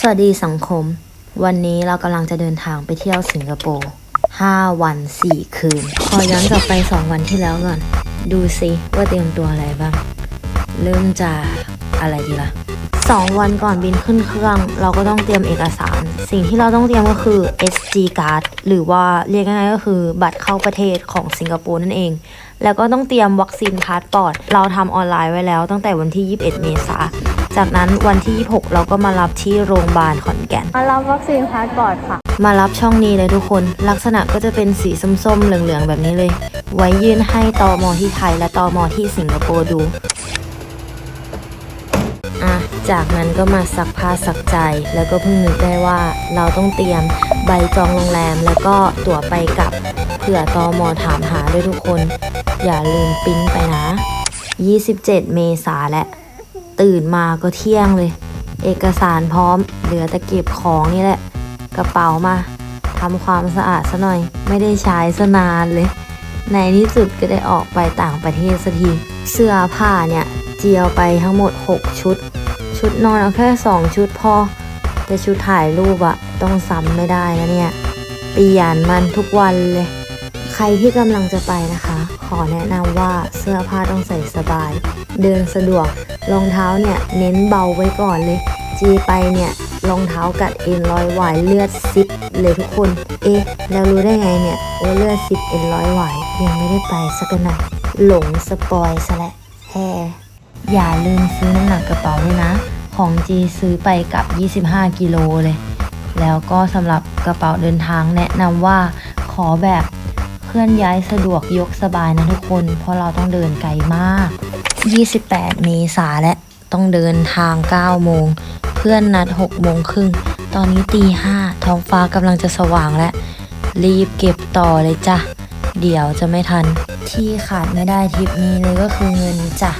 สวัสดีสังคม วันนี้เรากำลังจะเดินทางไปเที่ยวสิงคโปร์ 5 วัน 4 คืน ขอย้อนกลับไป 2 วันที่แล้วก่อน ดูซิว่าเตรียมตัวอะไรบ้าง เริ่มจากอะไรดีล่ะ 2 วันก่อนบินขึ้นเครื่อง เราก็ต้องเตรียมเอกสาร สิ่งที่เราต้องเตรียมก็คือ SG card หรือว่าเรียกง่ายๆก็คือบัตรเข้าประเทศของสิงคโปร์นั่นเอง แล้วก็ต้องเตรียมวัคซีนพาสปอร์ตเราทำออนไลน์ไว้แล้วตั้งแต่วันที่ 21 เมษาจากนั้นวันที่ 26 เราก็มารับที่โรงพยาบาลขอนแก่นมารับวัคซีนพาสปอร์ตค่ะ มารับช่องนี้เลยทุกคน ลักษณะก็จะเป็นสีส้มๆ เหลืองๆ แบบนี้เลย ไว้ยื่นให้ตอมอที่ไทยและตอมอที่สิงคโปร์ดู อะจากนั้นก็มาซักผ้าซักใจ แล้วก็เพิ่งนึกได้ว่าเราต้องเตรียมใบจองโรงแรม แล้วก็ตั๋วไปกลับเผื่อตอมอถามหาด้วยทุกคน อย่าลืมปิ้นไปนะ 27 เมษาและ ตื่นมาก็เที่ยงเลย เอกสารพร้อม เหลือแต่เก็บของนี่แหละ กระเป๋ามาทำความสะอาดซะหน่อย ไม่ได้ใช้ซะนานเลย ในที่สุดก็ได้ออกไปต่างประเทศสักที เสื้อผ้าเนี่ย เจียวไปทั้งหมด 6 ชุด ชุดนอนเอาแค่ 2 ชุดพอ แต่ชุดถ่ายรูปอะต้องซ้ำไม่ได้นะเนี่ยเปลี่ยนมันทุกวันเลย ใครที่กำลังจะไปนะคะ ขอแนะนำว่าเสื้อผ้าต้องใส่สบาย เดินสะดวก รองเท้าเนี่ยเน้นเบาไว้ก่อนเลย จีไปเนี่ยรองเท้ากัดเอ็นร้อยหวายเลือดซิปเลยทุกคน เอ๊ะ แล้วรู้ได้ไงเนี่ยว่าเลือดซิปเอ็นร้อยหวาย ยังไม่ได้ไปสักหน่อยหลงสปอยซะและแฮอย่าลืมซื้อน้ำหนักกระเป๋าด้วยนะ ของจีซื้อไปกับ 25 กิโลเลย แล้วก็สำหรับกระเป๋าเดินทางแนะนำว่าขอแบบเคลื่อนย้ายสะดวกยกสบายนะทุกคน เพราะเราต้องเดินไกลมาก 28 เมษาและต้องเดินทาง 9 โมง เพื่อนนัด 6 โมงครึ่ง ตอนนี้ตีห้าท้องฟ้ากำลังจะสว่างแล้ว รีบเก็บต่อเลยจ้ะ เดี๋ยวจะไม่ทัน ที่ขาดไม่ได้ทริปนี้เลยก็คือเงินจ้ะ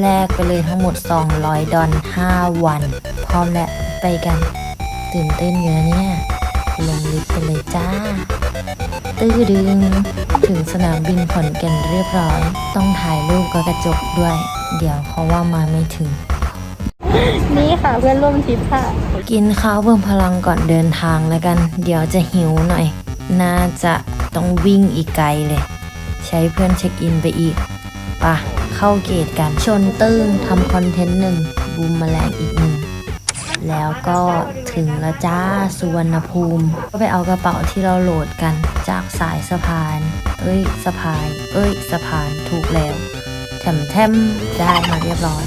แลกไปเลยทั้งหมด 200 ดอล5วัน พร้อมแล้วไปกัน ตื่นเต้นเยอะเนี่ย ลงลิฟต์ไปเลยจ้า ตื้อดึง ถึงสนามบินขอนแก่นเรียบร้อย ต้องถ่ายรูปกับกระจกด้วย เดี๋ยวเขาว่ามาไม่ถึง นี่ค่ะเพื่อนร่วมทริปค่ะ กินข้าวเพิ่มพลังก่อนเดินทางแล้วกัน เดี๋ยวจะหิวหน่อย น่าจะ ต้องวิ่งอีกไกลเลย ใช้เพื่อนเช็คอินไปอีกปะเข้าเกตกันชนตื้งทำคอนเทนต์หนึ่งบูมแมลงอีกหนึ่งแล้วก็ถึงแล้วจ้าสุวรรณภูมิ ก็ไปเอากระเป๋าที่เราโหลดกันจากสายสะพาน เอ้ยสะพาย เอ้ยสะพานถูกแล้วแถมแทมได้มาเรียบร้อย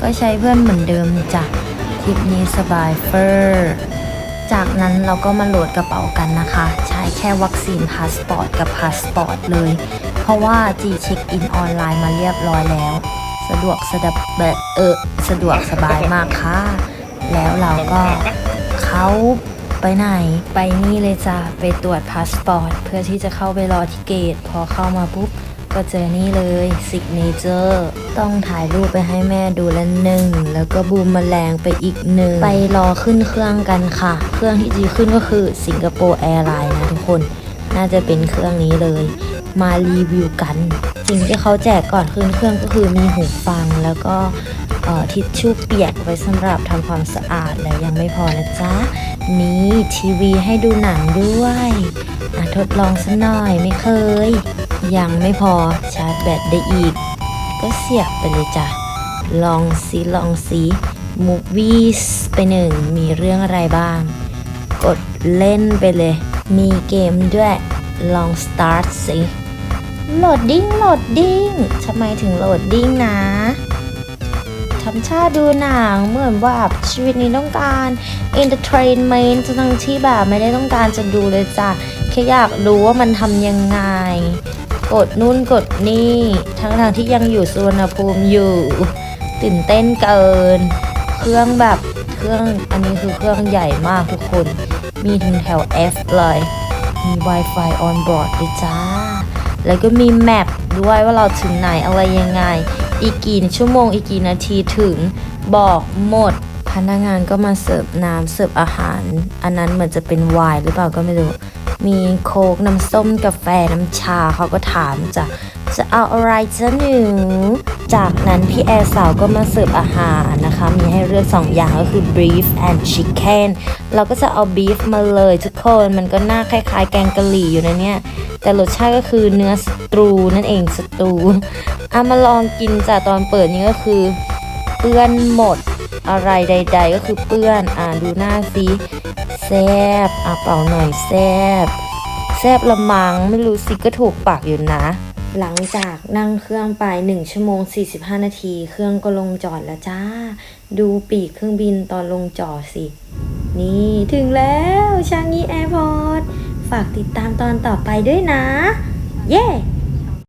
ก็ใช้เพื่อนเหมือนเดิมจ้ะทริปนี้สบายเฟอร์ จากนั้นเราก็มาโหลดกระเป๋ากันนะคะ ใช้แค่วัคซีนพาสปอร์ตกับพาสปอร์ตเลย เพราะว่าจีเช็คอินออนไลน์มาเรียบร้อยแล้ว สะดวกสะดับแบบเออสะดวกสบายมากค่ะ แล้วเราก็เขาไปไหน ไปนี่เลยจ้ะ ไปตรวจพาสปอร์ต เพื่อที่จะเข้าไปรอที่เกต พอเข้ามาปุ๊บ ก็เจอนี่เลยสิกเนเจอร์ต้องถ่ายรูปไปให้แม่ดูละหนึ่ง แล้วก็บูมแมลงไปอีกหนึ่ง ไปรอขึ้นเครื่องกันค่ะ เครื่องที่จีขึ้นก็คือสิงคโปร์แอร์ไลน์นะทุกคน น่าจะเป็นเครื่องนี้เลย มารีวิวกัน สิ่งที่เขาแจกก่อนขึ้นเครื่องก็คือมีหูฟังแล้วก็ทิชชู่เปียกไว้สำหรับทำความสะอาดแล้วยังไม่พอนะจ๊ะมีทีวีให้ดูหนังด้วยทดลองสักหน่อยไม่เคย ยังไม่พอชาร์จแบตได้อีก ก็เสียบไปเลยจ้ะ ลองสีลองสีมูวี่ไปหนึ่งมีเรื่องอะไรบ้าง กดเล่นไปเลย มีเกมด้วย ลอง start สิโหลดดิ้งโหลดดิ้งทำไมถึงโหลดดิ้งนะทำชาติดูหนังเหมือนว่าชีวิตนี้ต้องการ entertainment ทั้งที่แบบไม่ได้ต้องการจะดูเลยจ้ะแค่อยากรู้ว่ามันทำยังไง กดนู่นกดนี่ ทั้งทางๆที่ยังอยู่สุวรรณภูมิอยู่ ตื่นเต้นเกิน เครื่องแบบเครื่องอันนี้คือเครื่องใหญ่มากทุกคน มีถึงแถว F เลยมี Wi-Fi on board ด้วยจ้า แล้วก็มีแมปด้วยว่าเราถึงไหนอะไรยังไง อีกกี่ชั่วโมงอีกกี่นาทีถึงบอกหมดพนักงานก็มาเสิร์ฟน้ำเสิร์ฟอาหาร อันนั้นเหมือนจะเป็นไวน์หรือเปล่าก็ไม่รู้ มีโค้กน้ำส้มกาแฟน้ำชาเขาก็ถามจ้ะจะเอาอะไรจะหนูจากนั้นพี่แอร์สาวก็มาเสิร์ฟอาหารนะคะ มีให้เลือกสองอย่างก็คือ beef and chicken เราก็จะเอา beef มาเลยทุกคน มันก็น่าคล้ายๆ แกงกะหรี่อยู่นะเนี่ย แต่รสชาติก็คือเนื้อสตูนั่นเองสตูเอามาลองกินจากตอนเปิดนี่ก็คือ เปื้อนหมดอะไรใด ๆ ก็คือเปื้อน อ่าดูหน้าสิ แซบอะเป่าหน่อยแซบแซบละมังไม่รู้สิก็ถูกปากอยู่นะ หลังจากนั่งเครื่องไป 1 ชั่วโมง 45 นาที เครื่องก็ลงจอดแล้วจ้า ดูปีกเครื่องบินตอนลงจอดสิ นี่ถึงแล้วชางงีแอร์พอร์ต ฝากติดตามตอนต่อไปด้วยนะ เย้